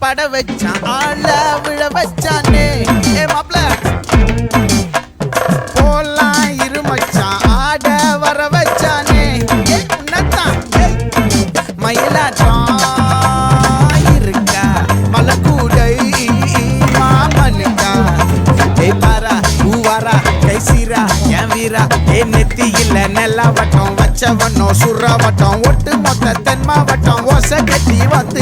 பட வச்சான் ஆள விழ வச்சானே. ஏ மாப்ள போலாம் இரு மச்சான் ஆட வர வச்சானே. ஏ உன்னத்தான் ஏய். மயிலாட்டம் இருக்கா? மலக்கூடை மாமனுக்கா? ஏய் பாரா பூவாரா கை சீரா என் வீரா? ஏ நெத்தி இல்ல நெல்லா வட்டம் வச்ச வண்ணம் ஒட்டு மொத்த தென் மாவட்டம் ஓசை கட்டி வந்து